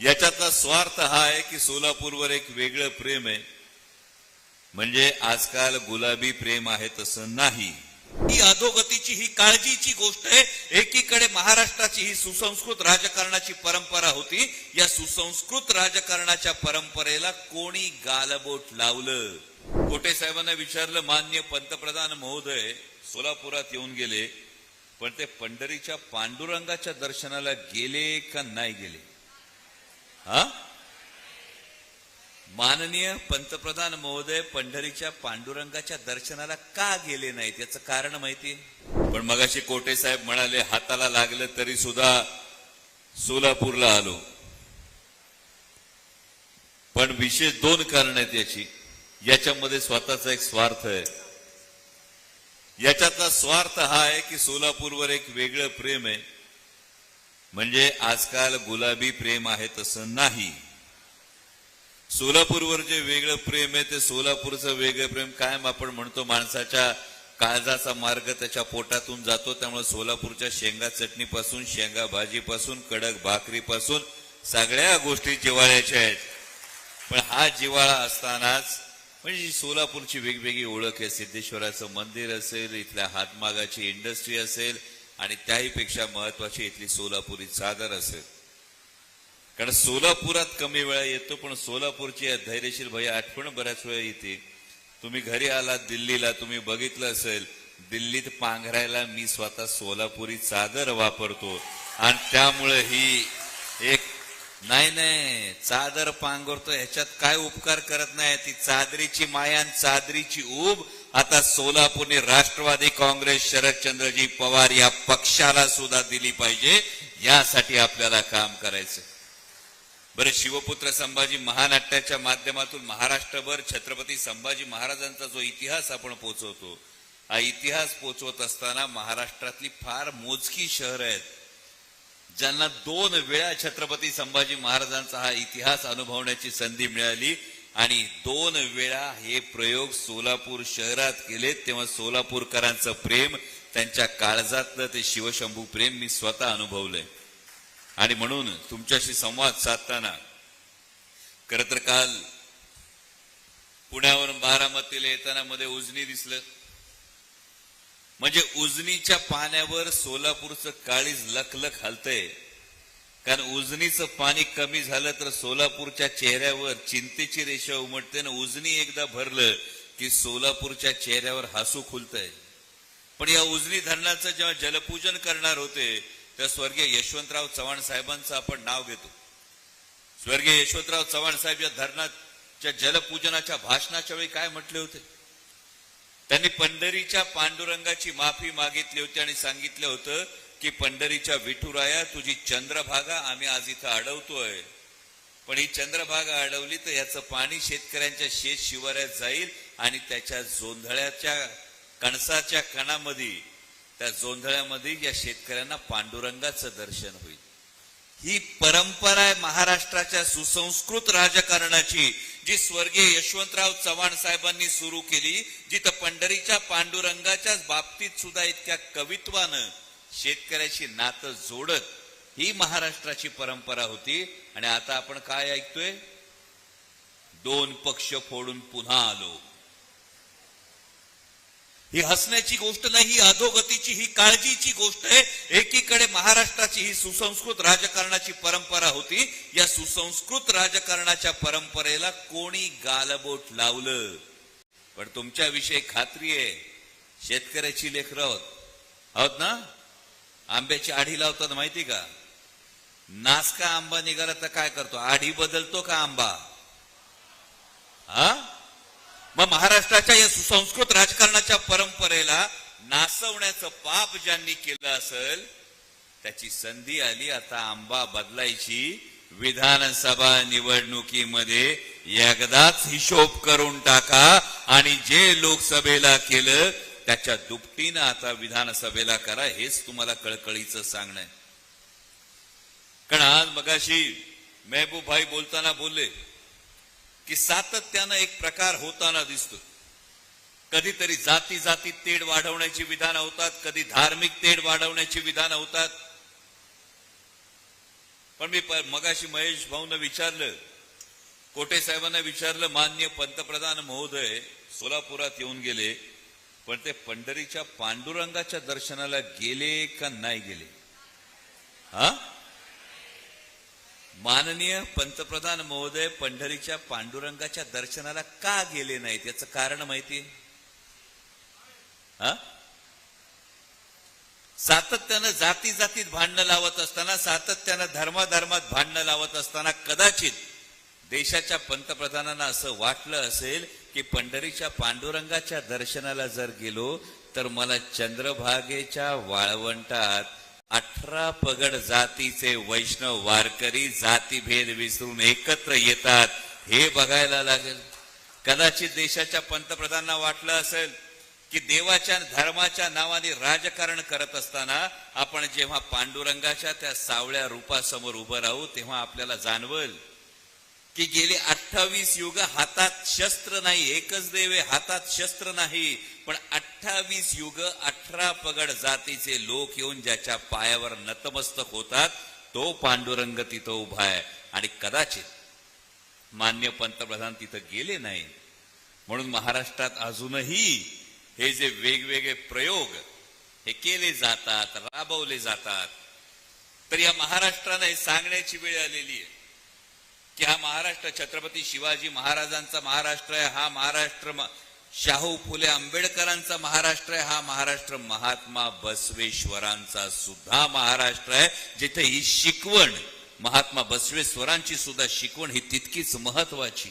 याच्यातला स्वार्थ हा आहे की सोलापूरवर एक वेगळं प्रेम आहे. म्हणजे आजकाल गुलाबी प्रेम आहे तसं नाही. ही अधोगतीची ही काळजीची गोष्ट आहे. एकीकडे महाराष्ट्राची ही सुसंस्कृत राजकारणाची परंपरा होती. या सुसंस्कृत राजकारणाच्या परंपरेला कोणी गालबोट लावलं? कोटे साहेबांना विचारलं मान्य पंतप्रधान महोदय सोलापुरात येऊन गेले पण ते पंढरीच्या पांडुरंगाच्या दर्शनाला गेले का नाही गेले? हा? माननीय पंतप्रधान महोदय पंढरीच्या पांडुरंगाच्या दर्शनाला का गेले नाहीत? याचं कारण माहिती? पण मगाशी कोटे साहेब म्हणाले हाताला लागलं तरी सुद्धा सोलापूरला आलो. पण विशेष दोन कारण आहेत याची. याच्यामध्ये स्वतःचा एक स्वार्थ आहे. याच्यातला स्वार्थ हा आहे की सोलापूरवर एक वेगळं प्रेम आहे. म्हणजे आजकाल गुलाबी प्रेम आहे तसं नाही. सोलापूरवर जे वेगळं प्रेम आहे ते सोलापूरचं वेगळं प्रेम कायम आपण म्हणतो माणसाच्या काळजाचा मार्ग त्याच्या पोटातून जातो त्यामुळे सोलापूरच्या शेंगा चटणीपासून शेंगा भाजीपासून कडक भाकरीपासून सगळ्या गोष्टी जिवाळ्याच्या आहेत. पण हा जिवाळा असतानाच म्हणजे सोलापूरची वेगवेगळी ओळख आहे सिद्धेश्वराचं मंदिर असेल इथल्या हातमागाची इंडस्ट्री असेल आणि त्याही पेक्षा महत्वाची इथली सोलापुरी चादर असेल. कारण सोलापुरात कमी वेळा येतो पण सोलापूरची धैर्यशील भैया आठवण बऱ्याच वेळा येते. तुम्ही घरी आलात दिल्लीला तुम्ही बघितलं असेल दिल्लीत पांघरायला मी स्वतः सोलापुरी चादर वापरतो. आणि त्यामुळे ही एक नाही नाही चादर पांघरतो ह्याच्यात काय उपकार करत नाही ती चादरीची माया आणि चादरीची ऊब आता सोलापूरने राष्ट्रवादी काँग्रेस शरदचंद्रजी पवार या पक्षाला सुद्धा दिली पाहिजे. यासाठी आपल्याला काम करायचं. बरं शिवपुत्र संभाजी महानाट्याच्या माध्यमातून महाराष्ट्रभर छत्रपती संभाजी महाराजांचा जो इतिहास आपण पोचवतो हा इतिहास पोचवत असताना महाराष्ट्रातली फार मोजकी शहर आहेत. ज्यांना दोन वेळा छत्रपती संभाजी महाराजांचा हा इतिहास अनुभवण्याची संधी मिळाली. आणि दोन वेळा हे प्रयोग सोलापूर शहरात केले. तेव्हा सोलापूरकरांचं प्रेम त्यांच्या काळजातलं ते शिवशंभू प्रेम मी स्वतः अनुभवलंय. आणि म्हणून तुमच्याशी संवाद साधताना खर तर काल पुण्यावरून बारामतीला येताना मध्ये उजनी दिसलं. म्हणजे उजनीच्या पाण्यावर सोलापूरचं काळीज लखलख हलतंय. कारण उजनीचं पाणी कमी झालं तर सोलापूरच्या चेहऱ्यावर चिंतेची रेषा उमटते ना उजनी एकदा भरलं की सोलापूरच्या चेहऱ्यावर हसू खुलतंय. पण या उजनी धरणाचं जेव्हा जलपूजन करणार होते त्या स्वर्गीय यशवंतराव चव्हाण साहेबांचं आपण नाव घेतो. स्वर्गीय यशवंतराव चव्हाण साहेब या धरणाच्या जलपूजनाच्या भाषणाच्या वेळी काय म्हटले होते? त्यांनी पंढरीच्या पांडुरंगाची माफी मागितली होती आणि सांगितलं होतं की पंढरीच्या विठुराया तुझी चंद्रभागा आम्ही आज इथं अडवतोय पण ही चंद्रभागा अडवली तर याचं पाणी शेतकऱ्यांच्या शेत शिवाऱ्यात जाईल आणि त्याच्या जोंधळ्याच्या कणसाच्या कणामध्ये त्या जोंधळ्यामध्ये या शेतकऱ्यांना पांडुरंगाचं दर्शन होईल. ही परंपरा आहे महाराष्ट्राच्या सुसंस्कृत राजकारणाची जी स्वर्गीय यशवंतराव चव्हाण साहेबांनी सुरू केली जिथं पंढरीच्या पांडुरंगाच्याच बाबतीत सुद्धा इतक्या कवित्वानं शेतकऱ्याची नातं जोडत ही महाराष्ट्राची परंपरा होती. आणि आता आपण काय ऐकतोय? दोन पक्ष फोडून पुन्हा आलो. ही हसण्याची गोष्ट नाही ही अधोगतीची ही काळजीची गोष्ट आहे. एकीकडे महाराष्ट्राची ही सुसंस्कृत राजकारणाची परंपरा होती. या सुसंस्कृत राजकारणाच्या परंपरेला कोणी गालबोट लावलं? पण तुमच्याविषयी खात्री आहे शेतकऱ्याची लेखर आहोत आहोत ना? आंब्याची आढी लावतात माहिती का? नासका आंबा निघाला तर काय करतो? आढी बदलतो का आंबा? हा? मग महाराष्ट्राच्या या सुसंस्कृत राजकारणाच्या परंपरेला नासवण्याचं पाप ज्यांनी केलं असेल त्याची संधी आली. आता आंबा बदलायची विधानसभा निवडणुकीमध्ये एकदाच हिशोब करून टाका आणि जे लोकसभेला केलं त्याच्या दुपटीनं आता विधानसभेला करा हेच तुम्हाला कळकळीचं सांगणं आहे. कारण आज मगाशी मेहबूब भाई बोलताना बोलले की सातत्यानं एक प्रकार होताना दिसतो. कधीतरी जाती जाती तेढ वाढवण्याची विधानं होतात कधी धार्मिक तेढ वाढवण्याची विधानं होतात. पण मी मगाशी महेश भाऊनं विचारलं कोटे साहेबांना विचारलं मान्य पंतप्रधान महोदय सोलापुरात येऊन गेले पण ते पंढरीच्या पांडुरंगाच्या दर्शनाला गेले का नाही गेले? हा? माननीय पंतप्रधान महोदय पंढरीच्या पांडुरंगाच्या दर्शनाला का गेले नाहीत? याचं कारण माहिती हा? सातत्यानं जाती जातीत भांडणं लावत असताना सातत्यानं धर्माधर्मात भांडणं लावत असताना कदाचित देशाच्या पंतप्रधानांना असं वाटलं असेल की पंढरीच्या पांडुरंगाच्या दर्शनाला जर गेलो तर मला चंद्रभागेच्या वाळवंटात अठरा पगड जातीचे वैष्णव वारकरी जातीभेद विसरून एकत्र येतात हे बघायला लागेल. कदाचित देशाच्या पंतप्रधानांना वाटलं असेल की देवाच्या धर्माच्या नावाने राजकारण करत असताना आपण जेव्हा पांडुरंगाच्या त्या सावळ्या रूपासमोर उभं राहू तेव्हा आपल्याला जाणवल की गेले अठ्ठावीस युग हातात शस्त्र नाही एकच देव आहे हातात शस्त्र नाही पण अठ्ठावीस युग अठरा पगड जातीचे लोक येऊन ज्याच्या पायावर नतमस्तक होतात तो पांडुरंग तिथं उभा आहे. आणि कदाचित मान्य पंतप्रधान तिथं गेले नाही म्हणून महाराष्ट्रात अजूनही हे जे वेगवेगळे प्रयोग हे केले जातात राबवले जातात. तर या महाराष्ट्रानं हे सांगण्याची वेळ आलेली आहे. की हा महाराष्ट्र छत्रपती शिवाजी महाराजांचा महाराष्ट्र आहे हा महाराष्ट्र शाहू फुले आंबेडकरांचा महाराष्ट्र आहे हा महाराष्ट्र महात्मा बसवेश्वरांचा सुद्धा महाराष्ट्र आहे. जिथे ही शिकवण महात्मा बसवेश्वरांची सुद्धा शिकवण ही तितकीच महत्वाची.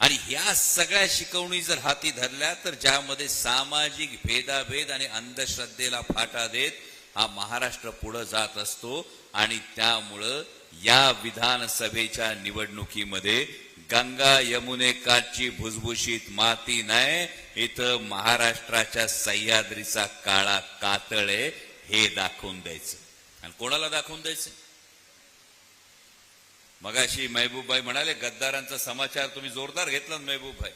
आणि ह्या सगळ्या शिकवणी जर हाती धरल्या तर ज्यामध्ये सामाजिक भेदाभेद आणि अंधश्रद्धेला फाटा देत हा महाराष्ट्र पुढे जात असतो. आणि त्यामुळं या विधानसभेच्या निवडणुकीमध्ये गंगा यमुनेकाची भुसभुशीत माती नाही इथं महाराष्ट्राच्या सह्याद्रीचा काळा कातळे हे दाखवून द्यायचं. आणि कोणाला दाखवून द्यायचं? मगाशी महबूबभाई म्हणाले गद्दारांचा समाचार तुम्ही जोरदार घेतला ना महबूबभाई.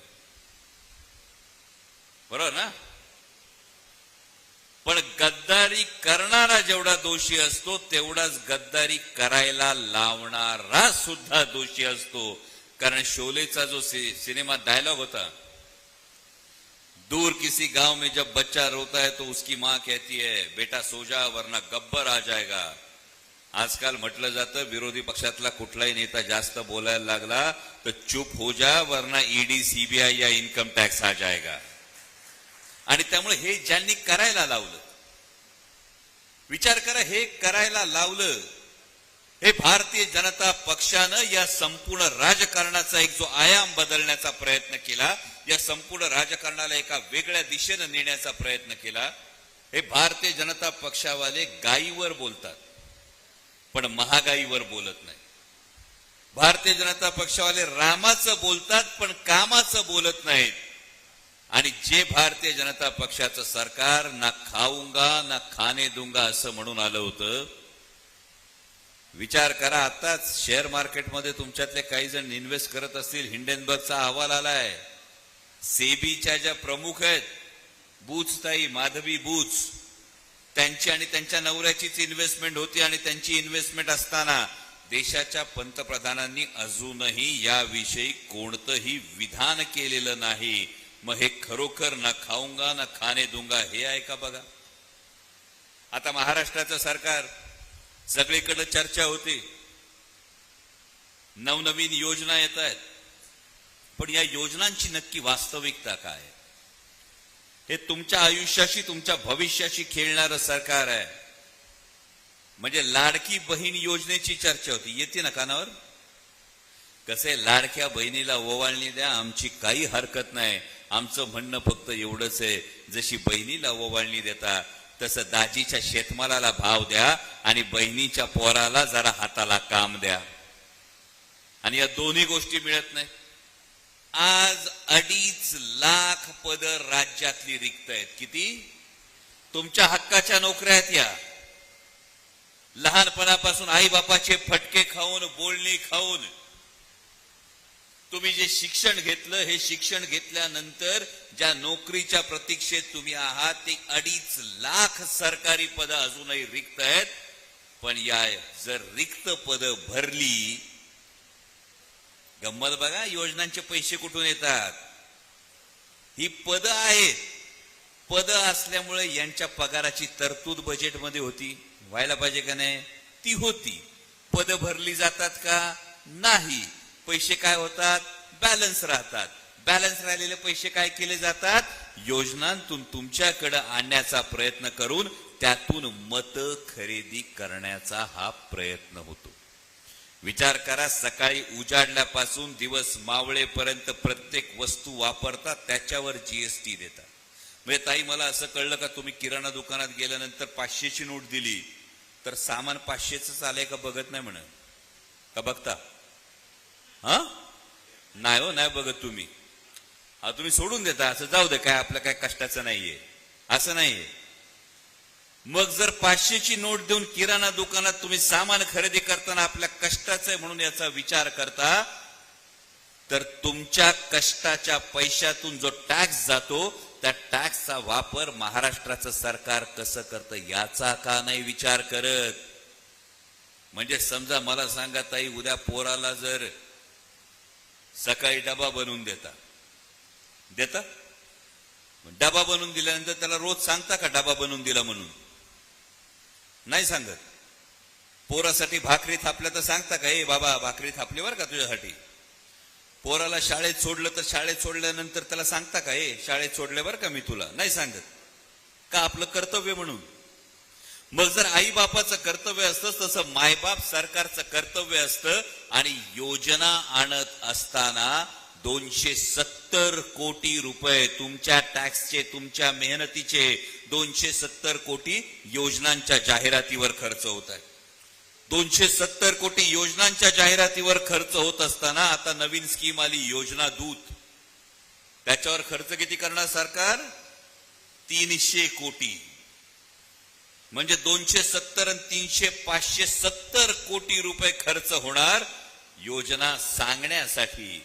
बरोबर ना? पण गद्दारी करणारा जेवढा दोषी असतो तेवढाच गद्दारी करायला लावणारा सुद्धा दोषी असतो. कारण शोलेचा जो सि- सिनेमा डायलॉग होता दूर किसी गांव में जब बच्चा रोता है तो उसकी माँ कहती है बेटा सो जा वरना गब्बर आ जाएगा. आजकाल म्हटलं जातं विरोधी पक्षातला कुठलाही नेता जास्त बोलायला लागला तर चुप हो जा वरना ईडी सीबीआय या इन्कम टॅक्स आ जाएगा. आणि त्यामुळे हे ज्यांनी करायला लावलं विचार करा हे करायला लावलं हे भारतीय जनता पक्षानं या संपूर्ण राजकारणाचा एक जो आयाम बदलण्याचा प्रयत्न केला या संपूर्ण राजकारणाला एका वेगळ्या दिशेनं नेण्याचा प्रयत्न केला हे भारतीय जनता पक्षावाले गायीवर बोलतात पण महागाईवर बोलत नाही. भारतीय जनता पक्षावाले रामाचं बोलतात पण कामाचं बोलत नाहीत. आणि जे भारतीय जनता पक्षाचं सरकार ना खाऊंगा ना खाणे दुंगा असं म्हणून आलं होतं विचार करा आताच शेअर मार्केटमध्ये तुमच्यातले काही जण इन्व्हेस्ट करत असतील हिंडेनबर्गचा अहवाल आलाय. सेबीच्या ज्या प्रमुख आहेत बूचताई माधवी बूच त्यांची आणि त्यांच्या नवऱ्याचीच इन्व्हेस्टमेंट होती आणि त्यांची इन्व्हेस्टमेंट असताना देशाच्या पंतप्रधानांनी अजूनही याविषयी कोणतंही विधान केलेलं नाही. मग हे खरोखर ना खाऊंगा ना खाणे दूंगा हे आहे का बघा? आता महाराष्ट्राचं सरकार सगळीकडे चर्चा होती. नवनवीन योजना येत आहेत. पण या योजनांची नक्की वास्तविकता काय आहे? हे तुमच्या आयुष्याशी तुमच्या भविष्याशी खेळणारं सरकार आहे. म्हणजे लाडकी बहीण योजनेची चर्चा होती. येते ना कानावर? कसे लाडक्या बहिणीला ओवाळणी द्या आमची काही हरकत नाही. आमचं म्हणणं फक्त एवढंच आहे जशी बहिणीला ओवाळणी देता तसं दाजीच्या शेतमालाला भाव द्या आणि बहिणीच्या पोराला जरा हाताला काम द्या. आणि या दोन्ही गोष्टी मिळत नाही आज अडीच लाख पद राज्यातली रिक्त आहेत. किती? तुमच्या हक्काच्या नोकऱ्या आहेत या. लहानपणापासून आई बापाचे फटके खाऊन बोलणी खाऊन तुम्ही जे शिक्षण घेतलं हे शिक्षण घेतल्यानंतर ज्या नोकरीच्या प्रतीक्षेत तुम्ही आहात ते अडीच लाख सरकारी पद अजूनही रिक्त आहेत. पण या जर रिक्त पद भरली गंमत बघा योजनांचे पैसे कुठून येतात? ही पद आहेत. पद असल्यामुळे यांच्या पगाराची तरतूद बजेटमध्ये होती. व्हायला पाहिजे का नाही? ती होती. पद भरली जातात का? नाही. पैसे काय होतात? बॅलन्स राहतात. बॅलन्स राहिलेले पैसे काय केले जातात? योजनांतून तुमच्याकडे आणण्याचा प्रयत्न करून त्यातून मत खरेदी करण्याचा हा प्रयत्न होतो. विचार करा सकाळी उजाडल्यापासून दिवस मावळेपर्यंत प्रत्येक वस्तू वापरतात त्याच्यावर जीएसटी देतात. म्हणजे ताई मला असं कळलं का तुम्ही किराणा दुकानात गेल्यानंतर पाचशेची नोट दिली तर सामान पाचशेच आलंय का बघत नाही म्हण? का बघता? हा? नाही हो नाही बघत तुम्ही. हा तुम्ही सोडून देता. असं जाऊ दे काय आपलं काय कष्टाचं नाहीये. असं नाहीये. मग जर पाचशेची नोट देऊन किराणा दुकानात तुम्ही सामान खरेदी करताना आपल्या कष्टाचं आहे म्हणून याचा विचार करता तर तुमच्या कष्टाच्या पैशातून जो टॅक्स जातो त्या टॅक्सचा वापर महाराष्ट्राचं सरकार कसं करतं याचा का नाही विचार करत? म्हणजे समजा मला सांगा ताई उद्या पोराला जर सकाळी डबा बनवून देता. देता? डबा बनवून दिल्यानंतर त्याला रोज सांगता का डबा बनवून दिला म्हणून? नाही सांगत. पोरासाठी भाकरी थापल्या तर सांगता का ए बाबा भाकरी थापली बरं का तुझ्यासाठी? पोराला शाळेत सोडलं तर शाळेत सोडल्यानंतर त्याला सांगता का ए शाळेत सोडले बरं का मी तुला? नाही सांगत. का आपलं कर्तव्य म्हणून? मग जर आई बापाचं कर्तव्य असतं तसं मायबाप सरकारचं कर्तव्य असतं आणि योजना आणत असताना दोनशे सत्तर कोटी रुपये तुमच्या टॅक्सचे तुमच्या मेहनतीचे दोनशे सत्तर कोटी योजनांच्या जाहिरातीवर खर्च होत आहे. दोनशे सत्तर कोटी योजनांच्या जाहिरातीवर खर्च होत असताना आता नवीन स्कीम आली योजना दूत. त्याच्यावर खर्च किती करणार सरकार? तीनशे कोटी. म्हणजे दोनशे सत्तर आणि तीनशे पाचशे सत्तर कोटी रुपये खर्च होणार योजना सांगण्यासाठी.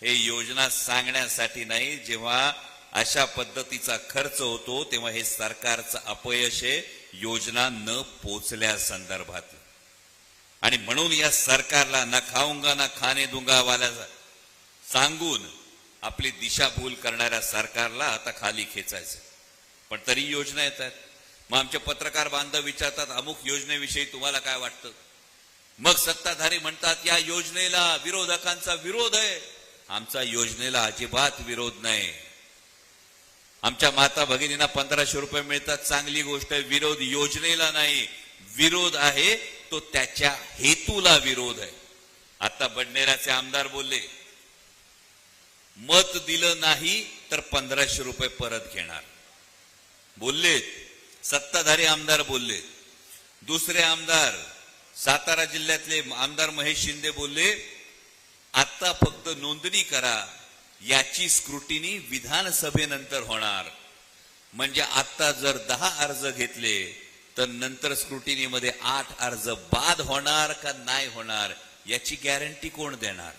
हे योजना सांगण्यासाठी नाही जेव्हा अशा पद्धतीचा खर्च होतो तेव्हा हे सरकारचं अपयश आहे योजना न पोचल्या संदर्भात. आणि म्हणून या सरकारला ना खाऊंगा ना खाणे दुंगावाल्या सांगून आपली दिशाभूल करणाऱ्या सरकारला आता खाली खेचायचं. पण तरी योजना येतात. मग आमचे पत्रकार बांधव विचारतात अमुक योजनेविषयी तुम्हाला काय वाटतं? मग सत्ताधारी म्हणतात या योजनेला विरोधकांचा विरोध आहे. आमचा योजनेला अजिबात विरोध नाही. आमच्या माता भगिनींना पंधराशे रुपये मिळतात चांगली गोष्ट आहे विरोध योजनेला नाही. विरोध आहे तो त्याच्या हेतूला विरोध आहे. आता बडनेराचे आमदार बोलले मत दिलं नाही तर पंधराशे रुपये परत घेणार. बोललेत सत्ताधारी आमदार बोलले दुसरे आमदार सातारा जिल्ह्यातले आमदार महेश शिंदे बोलले आता फक्त नोंदणी करा याची स्क्रुटिनी विधानसभेनंतर होणार. म्हणजे आता जर दहा अर्ज घेतले तर नंतर स्क्रुटिनीमध्ये आठ अर्ज बाद होणार का नाही होणार याची गॅरंटी कोण देणार?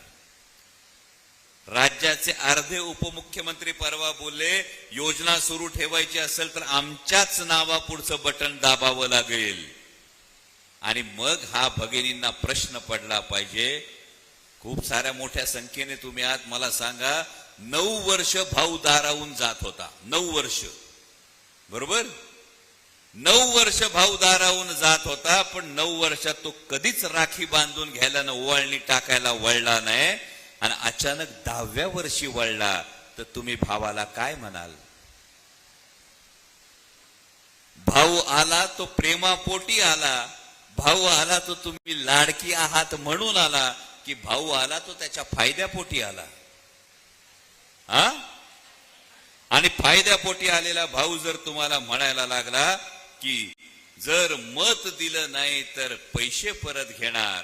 राज्याचे अर्धे उपमुख्यमंत्री परवा बोलले योजना सुरू ठेवायची असेल तर आमच्याच नावापुढचं बटन दाबावं लागेल. आणि मग हा भगिनींना प्रश्न पडला पाहिजे. खूप साऱ्या मोठ्या संख्येने तुम्ही आहात मला सांगा नऊ वर्ष भाऊ दारावून जात होता. नऊ वर्ष. बरोबर? नऊ वर्ष भाऊ दारावून जात होता पण नऊ वर्षात तो कधीच राखी बांधून घ्यायला ना ओवाळणी टाकायला वळला नाही. आणि अचानक दहाव्या वर्षी वळला. तर तुम्ही भावाला काय म्हणाल? भाऊ आला तो प्रेमापोटी आला. भाऊ आला तो तुम्ही लाडकी आहात म्हणून आला की भाऊ आला तो त्याच्या फायद्यापोटी आला. हा? आणि फायद्यापोटी आलेला भाऊ जर तुम्हाला म्हणायला लागला की जर मत दिलं नाही तर पैसे परत घेणार.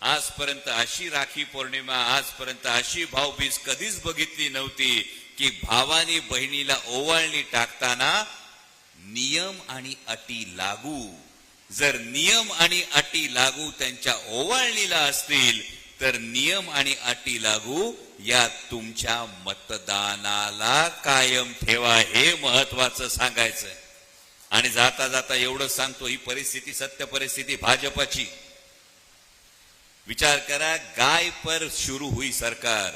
आजपर्यंत अशी राखी पौर्णिमा आजपर्यंत अशी भाऊबीज कधीच बघितली नव्हती की भावानी बहिणीला ओवाळणी टाकताना नियम आणि अटी लागू. जर नियम आणि अटी लागू त्यांच्या ओवाळणीला असतील तर नियम आणि अटी लागू या तुमच्या मतदानाला कायम ठेवा हे महत्वाचं सांगायचं आणि जाता जाता एवढं सांगतो ही परिस्थिती सत्य परिस्थिती भाजपाची. विचार करा गाय पर शुरू हुई सरकार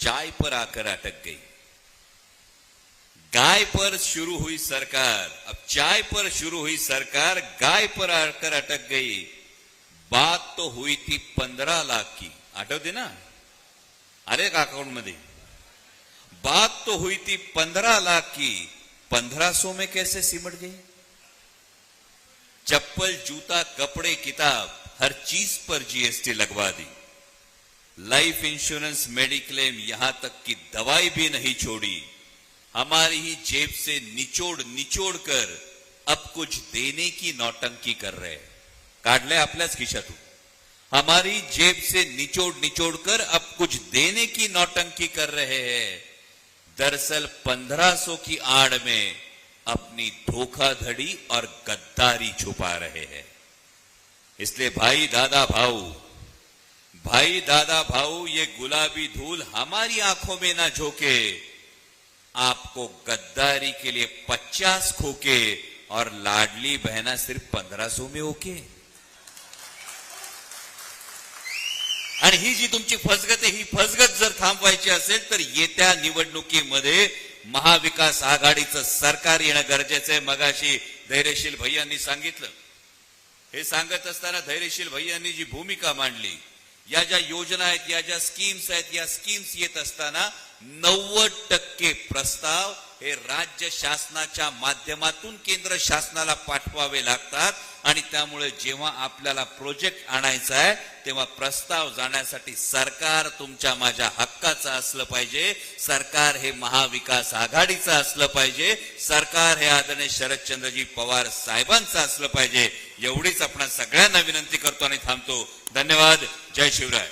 चाय पर आकर अटक गई. गाय पर शुरू हुई सरकार। अब चाय पर शुरू हुई सरकार, गाय पर आकर अटक गई। बात तो हुई थी पंद्रह लाख की। आठवते ना। अकाउंट मध्ये बात तो हुई थी पंद्रह लाख की। पंद्रह सौ में कैसे सिमट गई? चप्पल, जूता, कपड़े, किताब, हर चीज़ पर जीएसटी लगवा दी। लाइफ इंश्योरेंस मेडिक्लेम यहाँ तक कि दवाई भी नहीं छोड़ी। हमारी ही जेब से निचोड़ निचोड़ कर अब कुछ देने की नौटंकी कर रहे हैं। काढले आपल्याच खिशातून हमारी जेब से निचोड़ निचोड़ कर अब कुछ देने की नौटंकी कर रहे हैं। दरअसल 1500 की आड़ में अपनी धोखाधड़ी और गद्दारी छुपा रहे हैं। इसलिए भाई, दादा, भाऊ, भाई, दादा, भाऊ, ये गुलाबी धूल हमारी आँखों में ना झोंके। आपको गद्दारी के लिए पचास खोके और लाडली बहना सिर्फ पंद्रह सौ में ओके। आणि ही जी तुमची फसगत आहे ही फसगत जर थांबवायची असेल तर येत्या निवडणुकीमध्ये महाविकास आघाडीचं सरकार येणं गरजेचं आहे. मगाशी धैर्यशील भैयांनी सांगितलं. हे सांगत असताना धैर्यशील भैयांनी जी भूमिका मांडली या ज्या योजना आहेत या ज्या स्कीम्स आहेत या स्कीम्स येत असताना नव्वद टक्के प्रस्ताव हे राज्य शासनाच्या माध्यमातून केंद्र शासनाला पाठवावे लागतात. आणि त्यामुळे जेव्हा आपल्याला प्रोजेक्ट आणायचा आहे तेव्हा प्रस्ताव जाण्यासाठी सरकार तुमच्या माझ्या हक्काचं असलं पाहिजे. सरकार हे महाविकास आघाडीचं असलं पाहिजे. सरकार हे आदरणीय शरदचंद्रजी पवार साहेबांचं असलं पाहिजे. एवढीच आपण सगळ्यांना विनंती करतो आणि थांबतो. धन्यवाद. जय शिवराय.